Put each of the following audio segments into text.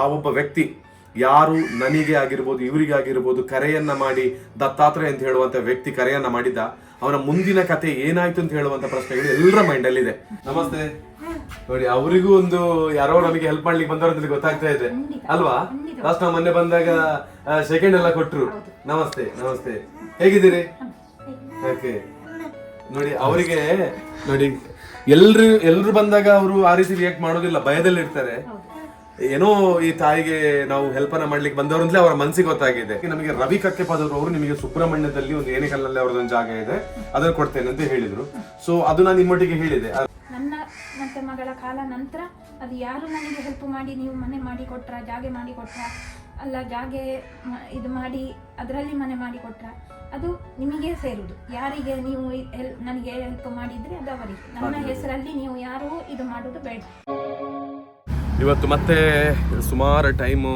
ಆ ಒಬ್ಬ ವ್ಯಕ್ತಿ ಯಾರು ನನಗೆ ಆಗಿರ್ಬೋದು ಇವರಿಗೆ ಆಗಿರ್ಬೋದು ಕರೆಯನ್ನ ಮಾಡಿ ದತ್ತಾತ್ರೇಯ ಅಂತ ಹೇಳುವಂತ ವ್ಯಕ್ತಿ ಕರೆಯನ್ನ ಮಾಡಿದ್ದ. ಅವನ ಮುಂದಿನ ಕತೆ ಏನಾಯ್ತು ಅಂತ ಹೇಳುವಂತ ಪ್ರಶ್ನೆಗಳು ಎಲ್ಲರ ಮೈಂಡ್ ಅಲ್ಲಿ ಇದೆ ನಮಸ್ತೆ. ನೋಡಿ ಅವರಿಗೂ ಒಂದು ಯಾರೋ ನಮಗೆ ಹೆಲ್ಪ್ ಮಾಡ್ಲಿಕ್ಕೆ ಬಂದವರು ಅಂತ ಗೊತ್ತಾಗ್ತಾ ಇದೆ. ಅಲ್ವಾ? ಲಾಸ್ಟ್ ನಾವು ಮೊನ್ನೆ ಬಂದಾಗ ಸೆಕೆಂಡ್ ಎಲ್ಲ ಕೊಟ್ರು. ನಮಸ್ತೆ ನಮಸ್ತೆ. ಹೇಗಿದ್ದೀರಿ? ಓಕೆ ನೋಡಿ ಅವರಿಗೆ ನೋಡಿ ಎಲ್ರು ಎಲ್ರು ಬಂದಾಗ ಅವರು ಆ ರೀತಿ ರಿಯಾಕ್ಟ್ ಮಾಡೋದಿಲ್ಲ ಭಯದಲ್ಲಿ ಇರ್ತಾರೆ ಏನೋ ಈ ತಾಯಿಗೆ ನಾವು ಹೆಲ್ಪ್ ಅನ್ನ ಮಾಡ್ಲಿಕ್ಕೆ ಬಂದವರಿಂದಲೇ ಅವರ ಮನಸ್ಸಿಗೆ ಗೊತ್ತಾಗಿದೆ. ನಮಗೆ ರವಿ ಕಕ್ಕೆಪಾದವರು ಅವರು ನಿಮಗೆ ಸುಬ್ರಹ್ಮಣ್ಯದಲ್ಲಿ ಒಂದು ಏನಿಕಲ್ನಲ್ಲಿ ಅವ್ರದ್ದೊಂದು ಜಾಗ ಇದೆ ಅದನ್ನ ಕೊಡ್ತೇನೆ ಅಂತ ಹೇಳಿದ್ರು. ಸೊ ಅದು ನಾನು ನಿಮ್ಮೊಟ್ಟಿಗೆ ಹೇಳಿದೆ. ನನ್ನ ಮತ್ತೆ ಮಗಳ ಕಾಲ ನಂತರ ಅದು ಯಾರು ನನಗೆ ಹೆಲ್ಪ್ ಮಾಡಿ ನೀವು ಮನೆ ಮಾಡಿ ಕೊಟ್ರ ಜಾಗೆ ಮಾಡಿ ಕೊಟ್ರ ಅಲ್ಲ ಜಾಗೆ ಇದು ಮಾಡಿ ಅದರಲ್ಲಿ ಮನೆ ಮಾಡಿ ಕೊಟ್ರ ಅದು ನಿಮಗೆ ಸೇರುದು ಯಾರಿಗೆ ನೀವು ನನಗೆ ಹೆಲ್ಪ್ ಮಾಡಿದ್ರೆ ಅದು ಅವರಿಗೆ. ನನ್ನ ಹೆಸರಲ್ಲಿ ನೀವು ಯಾರು ಇದು ಮಾಡೋದು ಬೇಡ. ಇವತ್ತು ಮತ್ತೆ ಸುಮಾರು ಟೈಮು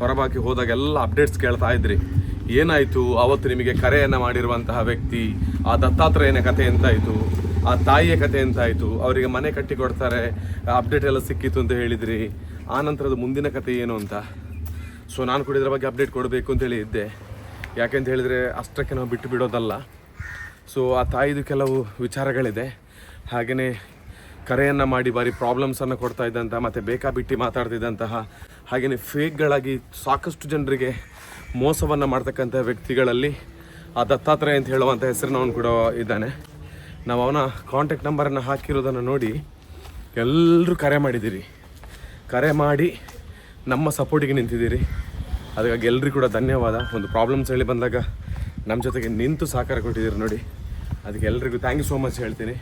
ಹೊರಬಾಕಿ ಹೋದಾಗೆಲ್ಲ ಅಪ್ಡೇಟ್ಸ್ ಕೇಳ್ತಾ ಇದ್ರಿ. ಏನಾಯಿತು? ಅವತ್ತು ನಿಮಗೆ ಕರೆಯನ್ನು ಮಾಡಿರುವಂತಹ ವ್ಯಕ್ತಿ, ಆ ದತ್ತಾತ್ರೇಯನ ಕಥೆ ಎಂತಾಯಿತು? ಆ ತಾಯಿಯ ಕಥೆ ಎಂತಾಯಿತು? ಅವರಿಗೆ ಮನೆ ಕಟ್ಟಿ ಕೊಡ್ತಾರೆ ಅಪ್ಡೇಟ್ ಎಲ್ಲ ಸಿಕ್ಕಿತ್ತು ಅಂತ ಹೇಳಿದ್ರಿ. ಆ ನಂತರದ ಮುಂದಿನ ಕಥೆ ಏನು ಅಂತ? ಸೊ ನಾನು ಕೂಡ ಇದ್ರ ಬಗ್ಗೆ ಅಪ್ಡೇಟ್ ಕೊಡಬೇಕು ಅಂತ ಹೇಳಿ ಇದ್ದೆ. ಯಾಕೆಂತ ಹೇಳಿದರೆ ಅಷ್ಟಕ್ಕೆ ನಾವು ಬಿಟ್ಟು ಬಿಡೋದಲ್ಲ. ಸೊ ಆ ತಾಯಿದು ಕೆಲವು ವಿಚಾರಗಳಿದೆ. ಹಾಗೆಯೇ ಕರೆಯನ್ನು ಮಾಡಿ ಬಾರಿ ಪ್ರಾಬ್ಲಮ್ಸನ್ನು ಕೊಡ್ತಾ ಇದ್ದಂತಹ, ಮತ್ತು ಬೇಕಾಬಿಟ್ಟಿ ಮಾತಾಡ್ತಿದ್ದಂತಹ ಹಾಗೆಯೇ ಫೇಕ್ಗಳಾಗಿ ಸಾಕಷ್ಟು ಜನರಿಗೆ ಮೋಸವನ್ನು ಮಾಡ್ತಕ್ಕಂಥ ವ್ಯಕ್ತಿಗಳಲ್ಲಿ ಆ ದತ್ತಾತ್ರೇಯ ಅಂತ ಹೇಳುವಂಥ ಹೆಸರಿನವನು ಕೂಡ ಇದ್ದಾನೆ. ನಾವು ಅವನ ಕಾಂಟ್ಯಾಕ್ಟ್ ನಂಬರನ್ನು ಹಾಕಿರೋದನ್ನು ನೋಡಿ ಎಲ್ಲರೂ ಕರೆ ಮಾಡಿದ್ದೀರಿ. ಕರೆ ಮಾಡಿ ನಮ್ಮ ಸಪೋರ್ಟಿಗೆ ನಿಂತಿದ್ದೀರಿ. ಅದಕ್ಕಾಗಿ ಎಲ್ರಿಗೂ ಕೂಡ ಧನ್ಯವಾದ. ಒಂದು ಪ್ರಾಬ್ಲಮ್ಸ್ ಹೇಳಿ ಬಂದಾಗ ನಮ್ಮ ಜೊತೆಗೆ ನಿಂತು ಸಹಕಾರ ಕೊಟ್ಟಿದ್ದೀರಿ ನೋಡಿ. ಅದಕ್ಕೆ ಎಲ್ರಿಗೂ ಥ್ಯಾಂಕ್ ಯು ಸೋ ಮಚ್ ಹೇಳ್ತೀನಿ.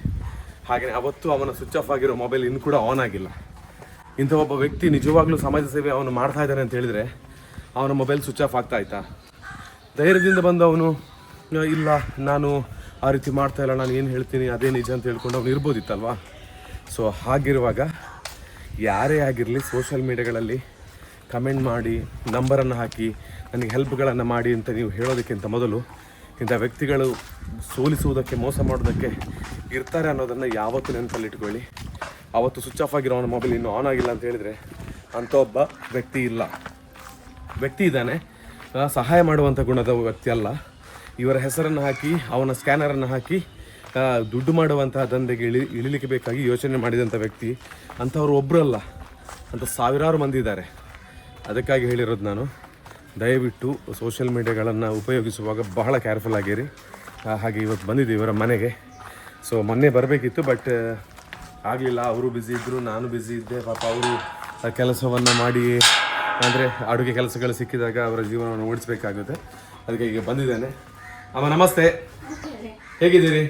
ಹಾಗೆಯೇ ಅವತ್ತು ಅವನ ಸ್ವಿಚ್ ಆಫ್ ಆಗಿರೋ ಮೊಬೈಲ್ ಇನ್ನು ಕೂಡ ಆನ್ ಆಗಿಲ್ಲ. ಇಂಥ ಒಬ್ಬ ವ್ಯಕ್ತಿ ನಿಜವಾಗ್ಲೂ ಸಮಾಜ ಸೇವೆ ಅವನು ಮಾಡ್ತಾ ಇದ್ದಾನೆ ಅಂತ ಹೇಳಿದರೆ ಅವನ ಮೊಬೈಲ್ ಸ್ವಿಚ್ ಆಫ್ ಆಗ್ತಾ ಆಯ್ತಾ ಧೈರ್ಯದಿಂದ ಬಂದು ಅವನು ಇಲ್ಲ, ನಾನು ಆ ರೀತಿ ಮಾಡ್ತಾ ಇಲ್ಲ, ನಾನು ಏನು ಹೇಳ್ತೀನಿ, ಅದೇ ನಿಜ ಅಂತ ಹೇಳ್ಕೊಂಡು ಅವನು ಇರ್ಬೋದಿತ್ತಲ್ವಾ? ಸೊ ಹಾಗಿರುವಾಗ ಯಾರೇ ಆಗಿರಲಿ ಸೋಷಿಯಲ್ ಮೀಡಿಯಾಗಳಲ್ಲಿ ಕಮೆಂಟ್ ಮಾಡಿ ನಂಬರನ್ನು ಹಾಕಿ, ನನಗೆ ಹೆಲ್ಪ್ಗಳನ್ನು ಮಾಡಿ ಅಂತ ನೀವು ಹೇಳೋದಕ್ಕಿಂತ ಮೊದಲು ಇಂಥ ವ್ಯಕ್ತಿಗಳು ಸೋಲಿಸುವುದಕ್ಕೆ, ಮೋಸ ಮಾಡೋದಕ್ಕೆ ಇರ್ತಾರೆ ಅನ್ನೋದನ್ನು ಯಾವತ್ತೂ ನೆನಪಲ್ಲಿ ಇಟ್ಕೊಳ್ಳಿ ಅವತ್ತು ಸ್ವಿಚ್ ಆಫ್ ಆಗಿರೋ ಅವನ ಮೊಬೈಲ್ ಇನ್ನೂ ಆನ್ ಆಗಿಲ್ಲ ಅಂತ ಹೇಳಿದರೆ ಅಂಥ ಒಬ್ಬ ವ್ಯಕ್ತಿ ಇಲ್ಲ. ವ್ಯಕ್ತಿ ಇದ್ದಾನೆ. ಸಹಾಯ ಮಾಡುವಂಥ ಗುಣದ ವ್ಯಕ್ತಿ ಅಲ್ಲ. ಇವರ ಹೆಸರನ್ನು ಹಾಕಿ, ಅವನ ಸ್ಕ್ಯಾನರನ್ನು ಹಾಕಿ ದುಡ್ಡು ಮಾಡುವಂತಹ ದಂಧೆಗೆ ಇಳಿ ಇಳಿಲಿಕ್ಕೆ ಬೇಕಾಗಿ ಯೋಚನೆ ಮಾಡಿದಂಥ ವ್ಯಕ್ತಿ ಅಂಥವ್ರು ಒಬ್ಬರಲ್ಲ ಅಂತ ಸಾವಿರಾರು ಮಂದಿ ಇದ್ದಾರೆ. ಅದಕ್ಕಾಗಿ ಹೇಳಿರೋದು ನಾನು. ದಯವಿಟ್ಟು ಸೋಷಿಯಲ್ ಮೀಡಿಯಾಗಳನ್ನು ಉಪಯೋಗಿಸುವಾಗ ಬಹಳ ಕೇರ್ಫುಲ್ ಆಗಿರಿ. ಹಾಗೆ ಇವತ್ತು ಬಂದಿದ್ದೆ ಇವರ ಮನೆಗೆ. ಸೊ ಮೊನ್ನೆ ಬರಬೇಕಿತ್ತು ಬಟ್ ಆಗಲಿಲ್ಲ. ಅವರು ಬ್ಯುಸಿ ಇದ್ದರು ನಾನು ಬ್ಯುಸಿ ಇದ್ದೆ. ಪಾಪ ಅವರು ಕೆಲಸವನ್ನು ಮಾಡಿ ಅಂದರೆ ಅಡುಗೆ ಕೆಲಸಗಳು ಸಿಕ್ಕಿದಾಗ ಅವರ ಜೀವನವನ್ನು ಓಡಿಸ್ಬೇಕಾಗುತ್ತೆ. ಅದಕ್ಕೆ ಈಗ ಬಂದಿದ್ದೇನೆ. ಅಮ್ಮ ನಮಸ್ತೆ. ಹೇಗಿದ್ದೀರಿ?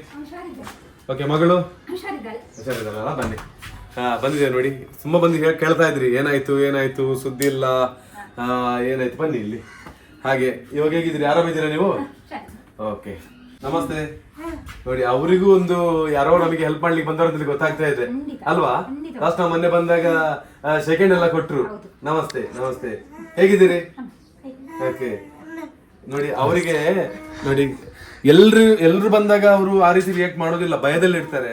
ಓಕೆ ಮಗಳು? ಹುಷಾರಿದ್ದಲ್ಲ ಬನ್ನಿ. ಹಾಂ ಬಂದಿದೆ ನೋಡಿ. ತುಂಬ ಬಂದು ಹೇಳಿ ಕೇಳ್ತಾ ಇದ್ರಿ. ಏನಾಯ್ತು ಏನಾಯ್ತು? ಸುದ್ದಿ ಇಲ್ಲ. ಏನಾಯ್ತು? ಬನ್ನಿ ಇಲ್ಲಿ. ಹಾಗೆ. ಇವಾಗ ಹೇಗಿದ್ದೀರಿ? ಆರಾಮಿದ್ದೀರಾ ನೀವು? ಓಕೆ ನಮಸ್ತೆ. ನೋಡಿ ಅವರಿಗೂ ಒಂದು ಯಾರೋ ನಮಗೆ ಹೆಲ್ಪ್ ಮಾಡ್ಲಿಕ್ಕೆ ಬಂದವರು ಗೊತ್ತಾಗ್ತಾ ಇದೆ. ಅಲ್ವಾ? ಲಾಸ್ಟ್ ನಾವು ಮೊನ್ನೆ ಬಂದಾಗ ಸೆಕೆಂಡ್ ಎಲ್ಲ ಕೊಟ್ರು. ನಮಸ್ತೆ ನಮಸ್ತೆ. ಹೇಗಿದ್ದೀರಿ? ಓಕೆ. ನೋಡಿ ಅವರಿಗೆ ನೋಡಿ ಎಲ್ರು ಎಲ್ರು ಬಂದಾಗ ಅವರು ಆ ರೀತಿ ರಿಯಾಕ್ಟ್ ಮಾಡೋದಿಲ್ಲ ಭಯದಲ್ಲಿ ಇರ್ತಾರೆ.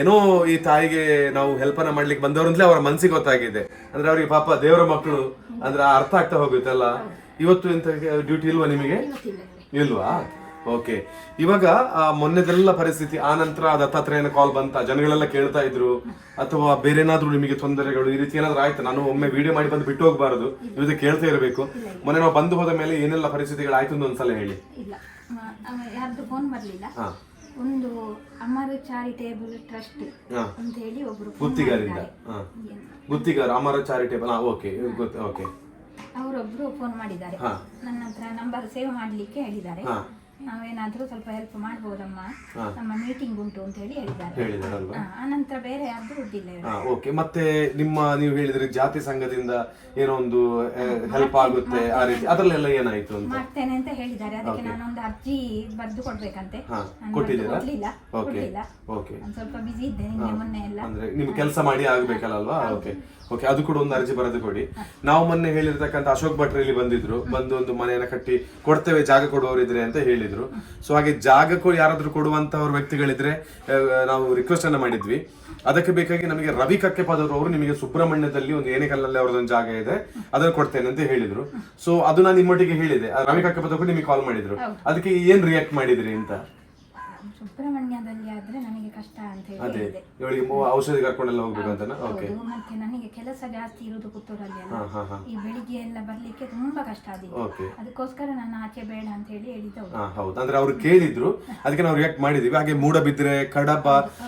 ಏನೋ ಈ ತಾಯಿಗೆ ನಾವು ಹೆಲ್ಪ್ ಅನ್ನ ಮಾಡ್ಲಿಕ್ಕೆ ಬಂದವರಂತಲೇ ಅವರ ಮನಸ್ಸಿಗೆ ಗೊತ್ತಾಗಿದೆ. ಅಂದ್ರೆ ಅವ್ರಿಗೆ ಪಾಪ ದೇವರ ಮಕ್ಕಳು ಅಂದ್ರೆ ಅರ್ಥ ಆಗ್ತಾ ಹೋಗುತ್ತಲ್ಲ ಇವತ್ತು ಎಂತ ಡ್ಯೂಟಿ ಇಲ್ವಾ ನಿಮಗೆ? ಇಲ್ವಾ? ಓಕೆ. ಇವಾಗ ಮೊನ್ನೆದೆಲ್ಲ ಪರಿಸ್ಥಿತಿ ಆ ನಂತರ ದತ್ತಾತ್ರೇಯನ ಕಾಲ್ ಬಂತ ಜನಗಳೆಲ್ಲ ಕೇಳ್ತಾ ಇದ್ರು. ಅಥವಾ ಬೇರೆ ಏನಾದ್ರೂ ನಿಮಗೆ ತೊಂದರೆಗಳು ಈ ರೀತಿ ಏನಾದ್ರೂ ಆಯ್ತು? ನಾನು ಒಮ್ಮೆ ವಿಡಿಯೋ ಮಾಡಿ ಬಂದು ಬಿಟ್ಟು ಹೋಗಬಾರದು. ಇವತ್ತು ಕೇಳ್ತಾ ಇರಬೇಕು. ಮೊನ್ನೆ ನಾವು ಬಂದು ಹೋದ ಮೇಲೆ ಏನೆಲ್ಲ ಪರಿಸ್ಥಿತಿಗಳು ಆಯ್ತು ಅಂತ ಒಂದ್ಸಲ ಹೇಳಿ. ಇಲ್ಲ. ಯಾರ್ದು ಫೋನ್ ಬರಲಿಲ್ಲ. ಒಂದು ಅಮರ್ ಚಾರಿಟೇಬಲ್ ಟ್ರಸ್ಟ್ ಅಂತ ಹೇಳಿ ಒಬ್ರು ಗುತ್ತಿಗಾರಿಂದ? ಗುತ್ತಿಗಾರ ಅಮರ ಚಾರಿಟೇಬಲ್. ಓಕೆ. ಗೊತ್ತು ಓಕೆ. ಅವರೊಬ್ರು ಫೋನ್ ಮಾಡಿದ್ದಾರೆ. ನನ್ನ ಹತ್ರ ನಂಬರ್ ಸೇವ್ ಮಾಡ್ಲಿಕ್ಕೆ ಹೇಳಿದ್ದಾರೆ. ನಾವೇನಾದ್ರೂ ಸ್ವಲ್ಪ ಹೆಲ್ಪ್ ಮಾಡ್ಬೋದಮ್ಮ. ನಮ್ಮ ಮೀಟಿಂಗ್ ಉಂಟು ಅಂತ ಹೇಳಿ ಹೇಳಿದ್ದಾರೆ. ಹೇಳಿದಾರಲ್ವಾ ಹಾ, ಆನಂತರ ಬೇರೆ ಯಾರ್ದು ಇವ್ರು. ಹಾ ಓಕೆ ಮತ್ತೆ ನಿಮ್ಮ ನೀವು ಹೇಳಿದ್ರೆ ಜಾತಿ ಸಂಘದಿಂದ ಏನೋ ಒಂದು ಹೆಲ್ಪ್ ಆಗುತ್ತೆ ಆ ರೀತಿ. ಅದರಲ್ಲೆಲ್ಲ ಏನಾಯ್ತು ಅಂತ? ಮಾಡ್ತೇನೆ ಅಂತ ಹೇಳಿದ್ದಾರೆ. ಅದಕ್ಕೆ ನಾನೊಂದು ಅರ್ಜಿ ಬರೆದು ಕೊಡ್ಬೇಕಂತೆ. ಹಾ ನಾನು ಕೊಟ್ಟಿದ್ದೀರಾ? ಕೊಡ್ಲಿಲ್ಲ ಓಕೆ ಕೊಡ್ಲಿಲ್ಲ. ಓಕೆ ನಾನು ಸ್ವಲ್ಪ ಬಿಜಿ ಇದ್ದೆ ನಿನ್ನೆ ಮೊನ್ನೆ ಎಲ್ಲ. ಅಂದ್ರೆ ನಿಮ್ಗೆ ಕೆಲಸ ಮಾಡಿ ಆಗ್ಬೇಕಲ್ಲ ಅಲ್ವಾ ಓಕೆ ಓಕೆ ಅದು ಕೂಡ ಒಂದು ಅರ್ಜಿ ಬರೆದು ಕೊಡಿ. ನಾವು ಮೊನ್ನೆ ಹೇಳಿರ್ತಕ್ಕಂಥ ಅಶೋಕ್ ಭಟ್ರು ಇಲ್ಲಿ ಬಂದಿದ್ರು. ಬಂದು ಒಂದು ಮನೆಯನ್ನ ಕಟ್ಟಿ ಕೊಡ್ತೇವೆ ಜಾಗ ಕೊಡುವವರಿದ್ರೆ ಅಂತ ಹೇಳಿದ್ರು. ಸೊ ಹಾಗೆ ಜಾಗಕ್ಕೂ ಯಾರಾದರೂ ಕೊಡುವಂತವ್ರ ವ್ಯಕ್ತಿಗಳಿದ್ರೆ ನಾವು ರಿಕ್ವೆಸ್ಟ್ ಅನ್ನ ಮಾಡಿದ್ವಿ. ಅದಕ್ಕೆ ಬೇಕಾಗಿ ನಮಗೆ ರವಿ ಕಕ್ಕೆಪಾದವರು ಅವರು ನಿಮಗೆ ಸುಬ್ರಹ್ಮಣ್ಯದಲ್ಲಿ ಒಂದು ಏನೆಕಲ್ಲಲ್ಲಿ ಅವ್ರದ್ದೊಂದು ಜಾಗ ಇದೆ. ಅದನ್ನು ಕೊಡ್ತೇನೆ ಅಂತ ಹೇಳಿದ್ರು. ಸೊ ಅದು ನಾನು ನಿಮ್ಮೊಟ್ಟಿಗೆ ಹೇಳಿದೆ. ರವಿ ಕಕ್ಕೆಪಾದಕ್ಕೂ ನಿಮಗೆ ಕಾಲ್ ಮಾಡಿದ್ರು. ಅದಕ್ಕೆ ಏನ್ ರಿಯಾಕ್ಟ್ ಮಾಡಿದ್ರಿ ಅಂತ? ಸುಬ್ರಹ್ಮಣ್ಯದಲ್ಲಿ ಆದ್ರೆ ನನಗೆ ಕಷ್ಟ ಅಂತ ಅದೇ ಇವಳಿಗೆ ಔಷಧಿ ಕರ್ಕೊಂಡೆಲ್ಲ ಹೋಗ್ಬೇಕು ಅಂತನಾ ಓಕೆ ಹೌದು ಮತ್ತೆ ನನಗೆ ಕೆಲಸ ಜಾಸ್ತಿ ಇರುವುದು ಪುತ್ತೂರಲ್ಲಿ ಅಲ್ಲ. ಹಾ ಹಾ ಈ ಬೆಳಿಗ್ಗೆ ಎಲ್ಲ ಬರ್ಲಿಕ್ಕೆ ತುಂಬಾ ಕಷ್ಟ ಓಕೆ ಅದಕ್ಕೋಸ್ಕರ ನಾನು ಆಚೆ ಬೇಡ ಅಂತ ಹೇಳಿ ಹೇಳಿದ್ದು. ಹಾ ಹೌದು. ಅಂದ್ರೆ ಅವ್ರು ಕೇಳಿದ್ರು ಅದಕ್ಕೆ ನಾವು ರಿಯಾಕ್ಟ್ ಮಾಡಿದೀವಿ. ಹಾಗೆ ಮೂಡಬಿದ್ರೆ ಕಡಪ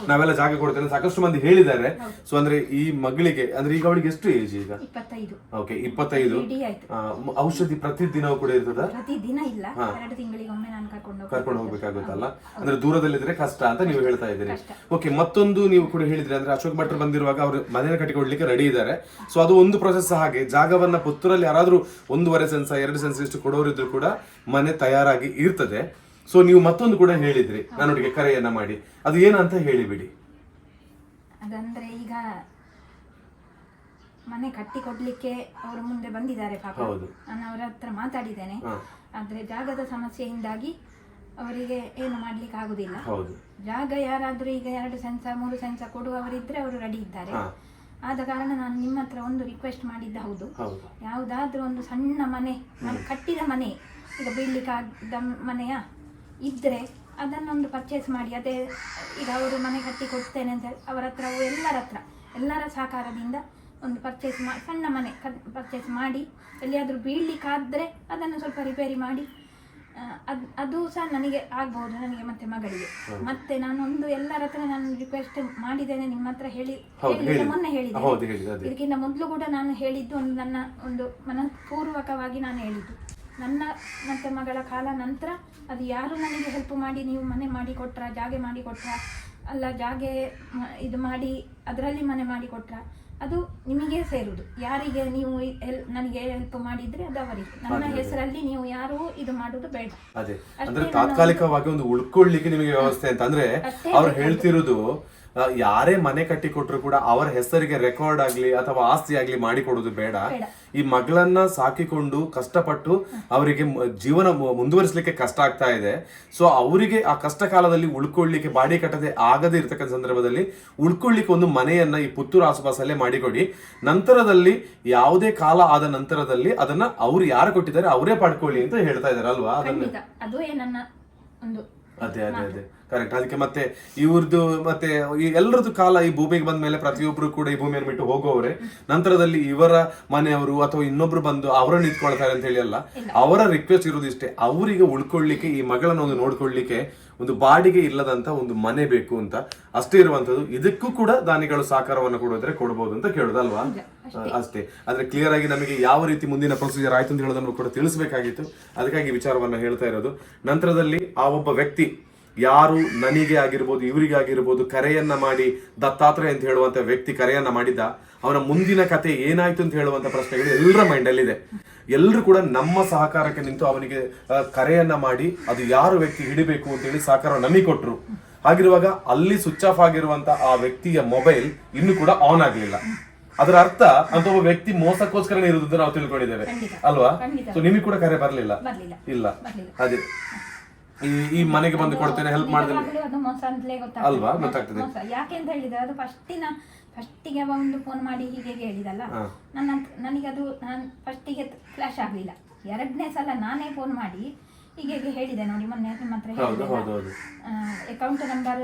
ನಾವೆಲ್ಲ ಜಾಗ ಕೊಡ್ತೇನೆ ಸಾಕಷ್ಟು ಮಂದಿ ಹೇಳಿದ್ದಾರೆ. ಸೊ ಅಂದ್ರೆ ಈ ಮಗಳಿಗೆ ಅಂದ್ರೆ ಈಗ ಅವಳಿಗೆ ಎಷ್ಟು ಏಜ್ ಈಗ? ಇಪ್ಪತ್ತೈದು. ಓಕೆ ಇಪ್ಪತ್ತೈದು. ಇಡೀ ಆಯ್ತು. ಆ, ಮ- ಔಷಧಿ ಪ್ರತಿ ದಿನ ಕೂಡ ಇರ್ತದ? ಪ್ರತಿ ದಿನ ಇಲ್ಲ ಎರಡು ತಿಂಗಳಿಗೆ ಒಮ್ಮೆ ನಾನು ಕರ್ಕೊಂಡು ಹೋಗ್ತೀನಿ. ಕರ್ಕೊಂಡು ಹೋಗ್ಬೇಕಾಗುತ್ತಲ್ಲ? ಅಂದ್ರೆ ದೂರದಲ್ಲಿದ್ರೆ ಕಷ್ಟ ಅಂತ ನೀವು ಹೇಳ್ತಾ ಇದ್ದೀರಿ. ಓಕೆ ಮತ್ತೊಂದು ನೀವು ಕೂಡ ಹೇಳಿದ್ರಿ ಅಂದ್ರೆ ಅಶೋಕ್ ಭಟ್ರು ಬಂದಿರುವಾಗ ಅವರು ಮನೆ ಕಟ್ಟಿಕೊಡ್ಲಿಕ್ಕೆ ರೆಡಿ ಇದ್ದಾರೆ. ಸೊ ಅದು ಒಂದು ಪ್ರೊಸೆಸ್ ಹಾಗೆ ಜಾಗವನ್ನ ಪುತ್ತೂರಲ್ಲಿ ಯಾರಾದ್ರೂ ಒಂದೂವರೆ ಸೆನ್ಸ ಎರಡು ಸೆನ್ಸ್ ಇಷ್ಟು ಕೊಡೋರಿದ್ರು ಕೂಡ ಮನೆ ತಯಾರಾಗಿ ಇರ್ತದೆ. ಸೊ ನೀವು ಮತ್ತೊಂದು ಕೂಡ ಹೇಳಿದ್ರಿ ನನ್ನೊಟ್ಟಿಗೆ ಕರೆಯನ್ನ ಮಾಡಿ. ಅದು ಏನಂತ ಹೇಳಿಬಿಡಿ. ಅದಂದ್ರೆ ಈಗ ಮನೆ ಕಟ್ಟಿ ಕೊಡ್ಲಿಕ್ಕೆ ಅವರು ಮುಂದೆ ಬಂದಿದ್ದಾರೆ ಪಾಪ. ನಾನು ಅವರ ಹತ್ರ ಮಾತಾಡಿದ್ದೇನೆ. ಆದ್ರೆ ಜಾಗದ ಸಮಸ್ಯೆಯಿಂದಾಗಿ ಅವರಿಗೆ ಏನು ಮಾಡ್ಲಿಕ್ಕೆ ಆಗುದಿಲ್ಲ. ಹೌದು. ಜಾಗ ಯಾರಾದ್ರೂ ಈಗ ಎರಡು ಸೆನ್ಸ ಮೂರು ಸೆನ್ಸ ಕೊಡುವವರಿದ್ರೆ ಅವರು ರೆಡಿ ಇದ್ದಾರೆ. ಆದ ಕಾರಣ ನಾನು ನಿಮ್ಮ ಹತ್ರ ಒಂದು ರಿಕ್ವೆಸ್ಟ್ ಮಾಡಿದ್ದ ಹೌದು. ಯಾವುದಾದ್ರೂ ಒಂದು ಸಣ್ಣ ಮನೆ ಕಟ್ಟಿದ ಮನೆ ಈಗ ಬೀಳ್ಲಿಕ್ಕಾಗದ ಮನೆಯ? ಇದ್ರೆ ಅದನ್ನೊಂದು ಪರ್ಚೇಸ್ ಮಾಡಿ ಅದೇ ಈಗ ಅವರು ಮನೆ ಕಟ್ಟಿ ಕೊಡ್ತೇನೆ ಅಂತ ಅವರ ಹತ್ರ ಎಲ್ಲರ ಹತ್ರ ಎಲ್ಲರ ಸಹಕಾರದಿಂದ ಒಂದು ಪರ್ಚೇಸ್ ಮಾ ಸಣ್ಣ ಮನೆ ಪರ್ಚೇಸ್ ಮಾಡಿ ಎಲ್ಲಿಯಾದರೂ ಬೀಳ್ಲಿಕ್ಕಾದ್ರೆ ಅದನ್ನು ಸ್ವಲ್ಪ ರಿಪೇರಿ ಮಾಡಿ ಅದ್ ಅದು ಸಹ ನನಗೆ ಆಗ್ಬೋದು ನನಗೆ ಮತ್ತೆ ಮಗಳಿಗೆ. ಮತ್ತೆ ನಾನು ಒಂದು ಎಲ್ಲರ ಹತ್ರ ನಾನು ರಿಕ್ವೆಸ್ಟ್ ಮಾಡಿದ್ದೇನೆ ನಿಮ್ಮ ಹತ್ರ ಹೇಳಿ ಹೇಳಿದ್ದೆ, ಮೊನ್ನೆ ಹೇಳಿದ್ದೆ. ಇದಕ್ಕಿಂತ ಮೊದಲು ಕೂಡ ನಾನು ಹೇಳಿದ್ದು ಒಂದು ನನ್ನ ಒಂದು ಮನಪೂರ್ವಕವಾಗಿ ನಾನು ಹೇಳಿದ್ದು. ನನ್ನ ಮತ್ತೆ ಮಗಳ ಕಾಲ ನಂತರ ಅದು ಯಾರು ನನಗೆ ಹೆಲ್ಪ್ ಮಾಡಿ ನೀವು ಮನೆ ಮಾಡಿ ಕೊಟ್ರ ಜಾಗೆ ಮಾಡಿ ಕೊಟ್ರ ಅಲ್ಲ ಜಾಗೆ ಇದು ಮಾಡಿ ಅದರಲ್ಲಿ ಮನೆ ಮಾಡಿ ಕೊಟ್ರ ಅದು ನಿಮಗೆ ಸೇರುದು ಯಾರಿಗೆ ನೀವು ನನಗೆ ಹೆಲ್ಪ್ ಮಾಡಿದ್ರೆ ಅದು ಅವರಿಗೆ. ನನ್ನ ಹೆಸರಲ್ಲಿ ನೀವು ಯಾರು ಇದು ಮಾಡುದು ಬೇಡ. ಅದೇ. ಅಂದ್ರೆ ತಾತ್ಕಾಲಿಕವಾಗಿ ಒಂದು ಉಳ್ಕೊಳ್ಳಿಕ್ಕೆ ನಿಮಗೆ ವ್ಯವಸ್ಥೆ ಅಂತ. ಅಂದ್ರೆ ಅವ್ರು ಹೇಳ್ತಿರೋದು ಯಾರೇ ಮನೆ ಕಟ್ಟಿ ಕೊಟ್ಟರು ಕೂಡ ಅವರ ಹೆಸರಿಗೆ ರೆಕಾರ್ಡ್ ಆಗ್ಲಿ ಅಥವಾ ಆಸ್ತಿ ಆಗ್ಲಿ ಮಾಡಿಕೊಡೋದು ಬೇಡ. ಬೇಡ. ಈ ಮಗಳನ್ನ ಸಾಕಿಕೊಂಡು ಕಷ್ಟಪಟ್ಟು ಅವರಿಗೆ ಜೀವನ ಮುಂದುವರಿಸಲಿಕ್ಕೆ ಕಷ್ಟ ಆಗ್ತಾ ಇದೆ. ಸೊ ಅವರಿಗೆ ಆ ಕಷ್ಟ ಕಾಲದಲ್ಲಿ ಉಳ್ಕೊಳ್ಳಿಕ್ಕೆ ಬಾಡಿ ಕಟ್ಟದೆ ಆಗದೆ ಇರತಕ್ಕಂಥ ಸಂದರ್ಭದಲ್ಲಿ ಉಳ್ಕೊಳ್ಳಿಕ್ಕೆ ಒಂದು ಮನೆಯನ್ನ ಈ ಪುತ್ತೂರು ಆಸುಪಾಸಲ್ಲೇ ಮಾಡಿಕೊಡಿ. ನಂತರದಲ್ಲಿ ಯಾವುದೇ ಕಾಲ ಆದ ನಂತರದಲ್ಲಿ ಅದನ್ನ ಅವ್ರು ಯಾರು ಕೊಟ್ಟಿದ್ದಾರೆ ಅವರೇ ಪಡ್ಕೊಳ್ಳಿ ಅಂತ ಹೇಳ್ತಾ ಇದಾರೆ ಅಲ್ವಾ ಅದನ್ನ? ಅದೇ ಅದೇ ಅದೇ. ಕರೆಕ್ಟ್ ಅದಕ್ಕೆ ಮತ್ತೆ ಇವ್ರದ್ದು ಮತ್ತೆ ಈ ಎಲ್ಲರದ್ದು ಕಾಲ ಈ ಭೂಮಿಗೆ ಬಂದ ಮೇಲೆ ಪ್ರತಿಯೊಬ್ಬರು ಕೂಡ ಈ ಭೂಮಿಯನ್ನು ಬಿಟ್ಟು ಹೋಗೋವ್ರೆ. ನಂತರದಲ್ಲಿ ಇವರ ಮನೆಯವರು ಅಥವಾ ಇನ್ನೊಬ್ರು ಬಂದು ಅವರನ್ನು ನಿಂತ್ಕೊಳ್ತಾರೆ ಅಂತ ಹೇಳಿ ಅಲ್ಲ ಅವರ ರಿಕ್ವೆಸ್ಟ್ ಇರೋದು ಇಷ್ಟೇ. ಅವರಿಗೆ ಉಳ್ಕೊಳ್ಳಿಕ್ಕೆ ಈ ಮಗಳನ್ನ ಒಂದು ನೋಡ್ಕೊಳ್ಳಿಕ್ಕೆ ಒಂದು ಬಾಡಿಗೆ ಇಲ್ಲದಂತ ಒಂದು ಮನೆ ಬೇಕು ಅಂತ ಅಷ್ಟೇ ಇರುವಂತದ್ದು. ಇದಕ್ಕೂ ಕೂಡ ದಾನಿಗಳು ಸಹಕಾರವನ್ನು ಕೊಡೋದ್ರೆ ಕೊಡಬಹುದು ಅಂತ ಕೇಳೋದಲ್ವಾ? ಅಷ್ಟೇ. ಆದ್ರೆ ಕ್ಲಿಯರ್ ಆಗಿ ನಮಗೆ ಯಾವ ರೀತಿ ಮುಂದಿನ ಪ್ರೊಸೀಜರ್ ಆಯ್ತು ಅಂತ ಹೇಳೋದನ್ನು ಕೂಡ ತಿಳಿಸಬೇಕಾಗಿತ್ತು. ಅದಕ್ಕಾಗಿ ವಿಚಾರವನ್ನ ಹೇಳ್ತಾ ಇರೋದು. ನಂತರದಲ್ಲಿ ಆ ಒಬ್ಬ ವ್ಯಕ್ತಿ ಯಾರು ನನಗೆ ಆಗಿರ್ಬೋದು ಇವರಿಗೆ ಆಗಿರ್ಬೋದು ಕರೆಯನ್ನ ಮಾಡಿ ದತ್ತಾತ್ರೇಯ ಅಂತ ಹೇಳುವಂತ ವ್ಯಕ್ತಿ ಕರೆಯನ್ನ ಮಾಡಿದ್ದ ಅವನ ಮುಂದಿನ ಕತೆ ಏನಾಯ್ತು ಅಂತ ಹೇಳುವಂತ ಪ್ರಶ್ನೆಗಳು ಎಲ್ಲರ ಮೈಂಡಲ್ಲಿದೆ. ಎಲ್ಲರೂ ಕೂಡ ನಮ್ಮ ಸಹಕಾರಕ್ಕೆ ನಿಂತು ಅವನಿಗೆ ಕರೆಯನ್ನ ಮಾಡಿ ಅದು ಯಾರು ವ್ಯಕ್ತಿ ಹಿಡಿಬೇಕು ಅಂತ ಹೇಳಿ ಸಹಕಾರ ನಮಗೆ ಕೊಟ್ಟರು ಹಾಗಿರುವಾಗ ಅಲ್ಲಿ ಸ್ವಿಚ್ ಆಫ್ ಆಗಿರುವಂತ ಆ ವ್ಯಕ್ತಿಯ ಮೊಬೈಲ್ ಇನ್ನು ಕೂಡ ಆನ್ ಆಗಲಿಲ್ಲ. ಅದರ ಅರ್ಥ ಅಂತ ಒಬ್ಬ ವ್ಯಕ್ತಿ ಮೋಸಕ್ಕೋಸ್ಕರ ಇರುವುದನ್ನು ನಾವು ತಿಳ್ಕೊಂಡಿದ್ದೇವೆ. ಅಲ್ವಾ. ಸೊ ನಿಮಗೆ ಕೂಡ ಕರೆ ಬರಲಿಲ್ಲ? ಇಲ್ಲ. ಅದೇ ಈ ಈ ಮನೆಗೆ ಬಂದು ಕೊಡ್ತೇನೆ ಹೆಲ್ಪ್ ಮಾಡಿದ್ರೆ ಅದು ಮೋಸ ಅಂತಲೇ ಗೊತ್ತಾಗ್ತದೆ. ಅಲ್ವಾ? ಮೋಸ- ಗೊತ್ತಾಗ್ತದೆ. ಮೋಸ ಯಾಕೆ ಅಂತ ಹೇಳಿದ್ರೆ ಅದು ಫಸ್ಟಿನ ಫಸ್ಟಿಗೆ ಅವ ಒಂದು ಫೋನ್ ಮಾಡಿ ಹೀಗೆ ಹೇಳಿದಲ್ಲ. ನನ್ನ ನನಗೆ ಅದು ನಾನು ಫಸ್ಟಿಗೆ ಫ್ಲಾಶ್ ಆಗಲಿಲ್ಲ ಎರಡನೇ ಸಲ ನಾನೇ ಫೋನ್ ಮಾಡಿ ಹೀಗೆ ಹೇಳಿದೆ. ನೋಡಿ ಮೊನ್ನೆ ನಿಮ್ಮ ಹತ್ರ ಹೌದು ಹೌದು ಹೌದು. ಅಕೌಂಟ್ ನಂಬರ್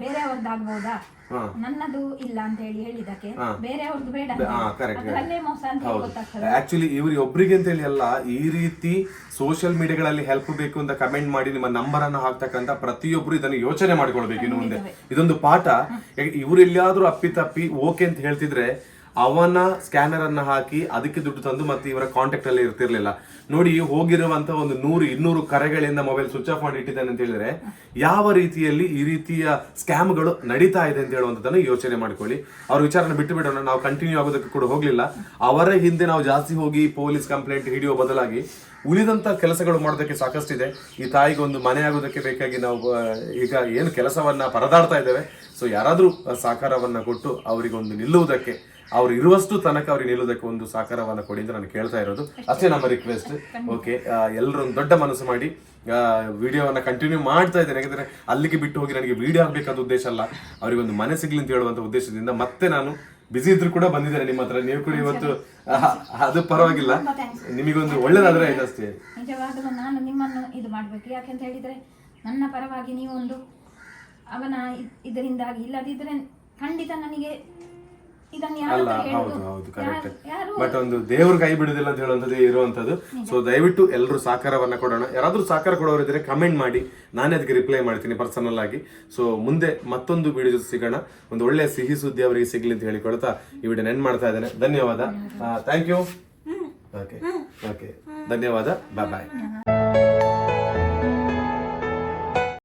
ಬೇರೆಯವ್ರದ್ದಾಗ್ಬೋದಾ? ಹಾ. ನನ್ನದು ಇಲ್ಲ ಅಂತ ಹೇಳಿ ಹೇಳಿದಕ್ಕೆ ಬೇರೆ ಬೇರೆಯವ್ರದ್ದು ಬೇಡ ಹಾ, correct, ಅದರಲ್ಲೇ ಮೋಸ ಅಂತ ಹೇಳಿ ಗೊತ್ತಾಗ್ತದೆ. ಆಕ್ಚುಲಿ ಇವ್ರು ಒಬ್ರಿಗೆ ಅಂತ ಹೇಳಿ ಅಲ್ಲ ಈ ರೀತಿ ಸೋಷಿಯಲ್ ಮೀಡಿಯಾಗಳಲ್ಲಿ ಹೆಲ್ಪ್ ಬೇಕು ಅಂತ ಕಮೆಂಟ್ ಮಾಡಿ ನಿಮ್ಮ ನಂಬರ್ ಅನ್ನು ಹಾಕ್ತಕ್ಕಂತ ಪ್ರತಿಯೊಬ್ರು ಇದನ್ನು ಯೋಚನೆ ಮಾಡ್ಕೊಳ್ಬೇಕು ಇನ್ನು ಮುಂದೆ. ಇದೊಂದು ಪಾಠ. ಇವ್ರು ಎಲ್ಲಿಯಾದ್ರೂ ಅಪ್ಪಿತಪ್ಪಿ ಓಕೆ ಅಂತ ಹೇಳ್ತಿದ್ರೆ ಅವನ ಸ್ಕ್ಯಾನರ್ ಅನ್ನ ಹಾಕಿ ಅದಕ್ಕೆ ದುಡ್ಡು ತಂದು ಮತ್ತೆ ಇವರ ಕಾಂಟ್ಯಾಕ್ಟ್ ಅಲ್ಲಿ ಇರ್ತಿರ್ಲಿಲ್ಲ. ನೋಡಿ, ಹೋಗಿರುವಂತ ಒಂದು ನೂರು, ಇನ್ನೂರು ಕರೆಗಳಿಂದ ಮೊಬೈಲ್ ಸ್ವಿಚ್ ಆಫ್ ಮಾಡಿ ಇಟ್ಟಿದ್ದಾನೆ ಅಂತ ಹೇಳಿದ್ರೆ, ಯಾವ ರೀತಿಯಲ್ಲಿ ಈ ರೀತಿಯ ಸ್ಕ್ಯಾಮ್ಗಳು ನಡೀತಾ ಇದೆ ಅಂತ ಹೇಳುವಂಥದ್ದನ್ನು ಯೋಚನೆ ಮಾಡ್ಕೊಳ್ಳಿ. ಅವ್ರ ವಿಚಾರನ ಬಿಟ್ಟು ಬಿಡೋಣ. ನಾವು ಕಂಟಿನ್ಯೂ ಆಗೋದಕ್ಕೆ ಕೂಡ ಹೋಗ್ಲಿಲ್ಲ. ಅವರ ಹಿಂದೆ ನಾವು ಜಾಸ್ತಿ ಹೋಗಿ ಪೊಲೀಸ್ ಕಂಪ್ಲೇಂಟ್ ಹಿಡಿಯೋ ಬದಲಾಗಿ ಉಳಿದಂತ ಕೆಲಸಗಳು ಮಾಡೋದಕ್ಕೆ ಸಾಕಷ್ಟಿದೆ. ಈ ತಾಯಿಗೆ ಒಂದು ಮನೆ ಆಗೋದಕ್ಕೆ ಬೇಕಾಗಿ ನಾವು ಈಗ ಏನು ಕೆಲಸವನ್ನ ಪರದಾಡ್ತಾ ಇದ್ದೇವೆ. ಸೊ ಯಾರಾದರೂ ಸಹಕಾರವನ್ನ ಕೊಟ್ಟು ಅವರಿಗೆ ಒಂದು ನಿಲ್ಲುವುದಕ್ಕೆ ಅವ್ರು ಇರುವಷ್ಟು ತನಕ ಅವ್ರಿಗೆ ನಿಲ್ಲೋದಕ್ಕೆ ಒಂದು ಸಹಕಾರವನ್ನು ಕೊಡಿ ಅಂತ ನಾನು ಕೇಳ್ತಾ ಇರೋದು. ಅಷ್ಟೇ. ನಮ್ಮ ರಿಕ್ವೆಸ್ಟ್ ಓಕೆ ಎಲ್ಲರೂ ಒಂದು ದೊಡ್ಡ ಮನಸ್ಸು ಮಾಡಿ ವಿಡಿಯೋವನ್ನ ಕಂಟಿನ್ಯೂ ಮಾಡ್ತಾ ಇದ್ದೇನೆ. ಯಾಕಂದರೆ ಅಲ್ಲಿಗೆ ಬಿಟ್ಟು ಹೋಗಿ ನನಗೆ ವಿಡಿಯೋ ಆಗಬೇಕಾದ ಉದ್ದೇಶ ಅಲ್ಲ. ಅವರಿಗೆ ಒಂದು ಮನೆ ಸಿಗ್ಲಿ ಅಂತ ಹೇಳುವಂಥ ಉದ್ದೇಶದಿಂದ ಮತ್ತೆ ನಾನು ಬಿಸಿ ಇದ್ರು ಕೂಡ ಬಂದಿದ್ದಾರೆ ನಿಮ್ಮ ಹತ್ರ. ನೀವು ಕೂಡ ಇವತ್ತು ಅದು ಪರವಾಗಿಲ್ಲ. ನಿಮಗೊಂದು ಒಳ್ಳೇದಾದ್ರೆ ಆಯ್ತು ಅಷ್ಟೇ. ನಿಜವಾಗಲೂ ನಾನು ನಿಮ್ಮನ್ನು ಇದು ಮಾಡಬೇಕು. ಯಾಕೆಂತ ಹೇಳಿದರೆ ನನ್ನ ಪರವಾಗಿ ನೀವೊಂದು ಅವನ ಇದ್- ಇದರಿಂದಾಗಿ ಇಲ್ಲದಿದ್ದರೆ ಖಂಡಿತ ನನಗೆ ಅಲ್ಲ ಹೌದು ಹೌದು ಕರೆಕ್ಟ್ ಬಟ್ ಒಂದು ದೇವ್ರ ಕೈ ಬಿಡುದಿಲ್ಲ ಅಂತ ಹೇಳುವಂತದೇ ಇರುವಂತದ್ದು ಸೊ ದಯವಿಟ್ಟು ಎಲ್ಲರೂ ಸಹಕಾರವನ್ನ ಕೊಡೋಣ. ಯಾರಾದ್ರೂ ಸಹಕಾರ ಕೊಡೋರಿದ್ರೆ ಕಮೆಂಟ್ ಮಾಡಿ. ನಾನೇ ಅದಕ್ಕೆ ರಿಪ್ಲೈ ಮಾಡ್ತೀನಿ ಪರ್ಸನಲ್ ಆಗಿ. ಸೊ ಮುಂದೆ ಮತ್ತೊಂದು ವಿಡಿಯೋ ಸಿಗೋಣ. ಒಂದು ಒಳ್ಳೆಯ ಸಿಹಿ ಸುದ್ದಿ ಅವರಿಗೆ ಸಿಗ್ಲಿ ಅಂತ ಹೇಳಿಕೊಳ್ತಾ ಈ ವಿಡಿಯೋ ನೆನ್ ಮಾಡ್ತಾ ಇದ್ದೇನೆ. ಧನ್ಯವಾದ. ಥ್ಯಾಂಕ್ ಯು ಓಕೆ ಓಕೆ ಧನ್ಯವಾದ. ಬಾಯ್ ಬಾಯ್